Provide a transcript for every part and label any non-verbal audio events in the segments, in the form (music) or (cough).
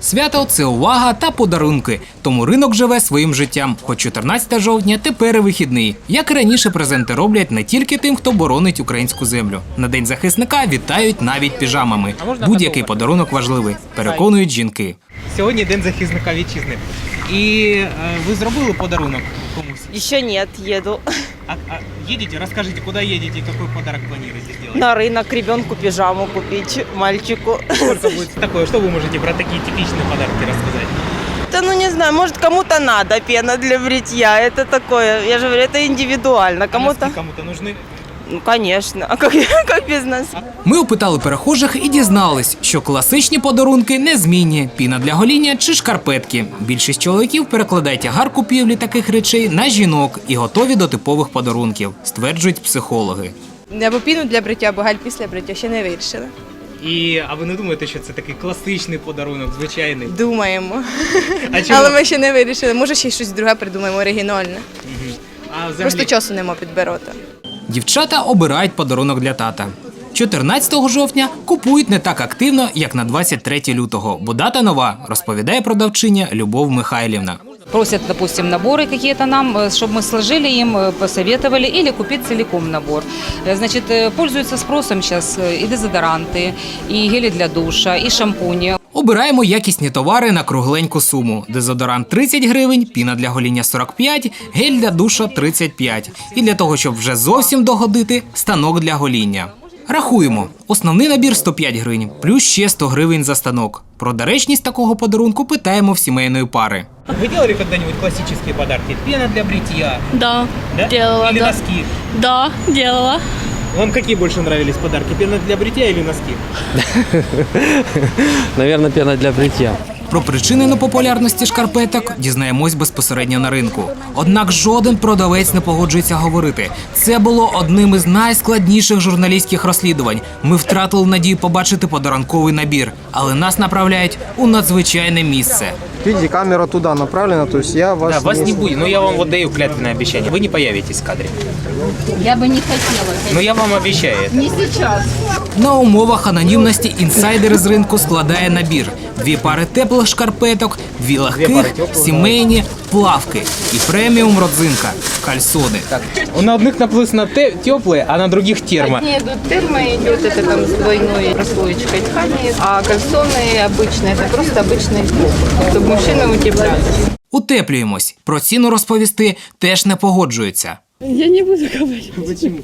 Свято це увага та подарунки. Тому ринок живе своїм життям. Хоч 14 жовтня тепер і вихідний. Як і раніше, презенти роблять не тільки тим, хто боронить українську землю. На день захисника вітають навіть піжамами. Будь-який подарунок важливий, переконують жінки. Сьогодні день захисника вітчизни. І е, ви зробили подарунок комусь? Еще нет, еду А, а едете? Расскажите, куда едете и какой подарок планируете сделать? на рынок ребенку пижаму купить, мальчику. Сколько будет такое? Что вы можете про такие типичные подарки рассказать? Да ну не знаю, может кому-то надо пена для бритья, это такое, я же говорю, это индивидуально, кому-то, Носки кому-то нужны? Ну конечно, а как, (laughs) как без нас? Ми опитали перехожих і дізнались, що класичні подарунки незмінні: піна для гоління чи шкарпетки. Більшість чоловіків перекладає тягар купівлі таких речей на жінок і готові до типових подарунків, стверджують психологи. Або піну для бриття, або галь після бриття ще не вирішили. І, а ви не думаєте, що це такий класичний подарунок, звичайний? Думаємо. А (laughs) чому? Але ми ще не вирішили. Може, ще щось друге придумаємо оригінальне. Мгм. А взагалі, Просто часу нема підбирати. Дівчата обирають подарунок для тата. 14 жовтня купують не так активно, як на 23 лютого, бо дата нова, розповідає продавчиня Любов Михайлівна. Просят, допустим, наборы какие-то нам, э, чтобы мы сложили им, э, посоветовали, или купить целиком набор. Э, Значит, э, пользуются спросом сейчас э, и дезодоранты, и гели для душа, и шампуни. Обираємо якісні товари на кругленьку суму. Дезодорант 30 гривень, піна для гоління 45, гель для душа 35. І для того, щоб вже зовсім догодити, станок для гоління. Рахуємо. Основний набір 105 гривень, плюс ще 100 гривень за станок. Про доречність такого подарунку питаємо в сімейної пари. Вы делали когда-нибудь классические подарки? Пена для бритья, Да, да? делала, Или да. носки? Да, делала. Вам какие больше нравились подарки? Пена для бритья или носки? (laughs) Наверное, пена для бритья. Про причини непопулярності шкарпеток дізнаємось безпосередньо на ринку. Однак жоден продавець не погоджується говорити. Це було одним із найскладніших журналістських розслідувань. Ми втратили надію побачити подарунковий набір, але нас направляють у надзвичайне місце. Видите, камера туда направлена, то есть я вас, Да, вас не сниму. будет, но я вам вот даю клятвенное обещание. Вы не появитесь в кадре. Я бы не хотела. Но я вам обещаю это. Не сейчас. На умовах анонімності інсайдер з ринку складає набір: дві пари теплих шкарпеток, дві легких, сімейні, плавки і преміум родзинка кальсони. На одних написано те- теплые, а на других термо. Не идут термо, идет это там с двойной прослоечкой ткани, а кальсоны обычные, это просто обычный чтобы мужчины утеплялись. Утеплюємось. Про ціну розповісти теж не погоджуються. Я не буду говорить. Почему?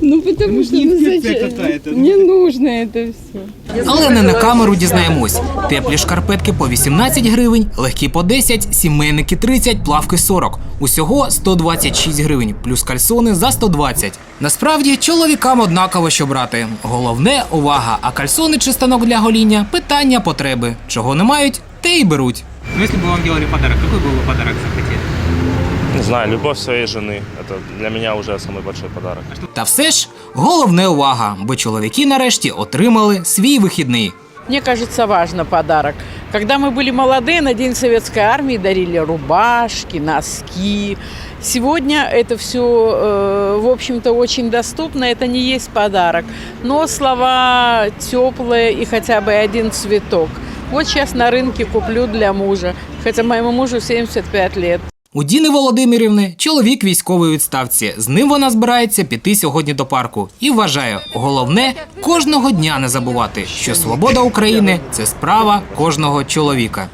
Ну, потому что ну, инспекция зачем? какая-то. Не нужно это все. Але не на камеру дізнаємось. Теплі шкарпетки по 18 гривень, легкі по 10, сімейники 30, плавки 40. Усього 126 гривень, плюс кальсони за 120. Насправді чоловікам однаково що брати. Головне увага, а кальсони чи станок для гоління питання потреби. Чого не мають, те й беруть. Ну, если бы вам делали подарок, какой бы вы подарок захотели? Не знаю, любовь своей жены. Это для меня уже самый большой подарок. Та все ж головне увага, бо чоловіки нарешті отримали свій вихідний. Мне кажется, важно подарок. Когда мы были молодые, на День Советской Армии дарили рубашки, носки. Сегодня это все, в общем-то, очень доступно, это не есть подарок. Но слова теплые и хотя бы один цветок. Вот сейчас на рынке куплю для мужа, хотя моему мужу 75 лет. У Діни Володимирівни чоловік військовий відставці. З ним вона збирається піти сьогодні до парку і вважає, головне кожного дня не забувати, що свобода України це справа кожного чоловіка.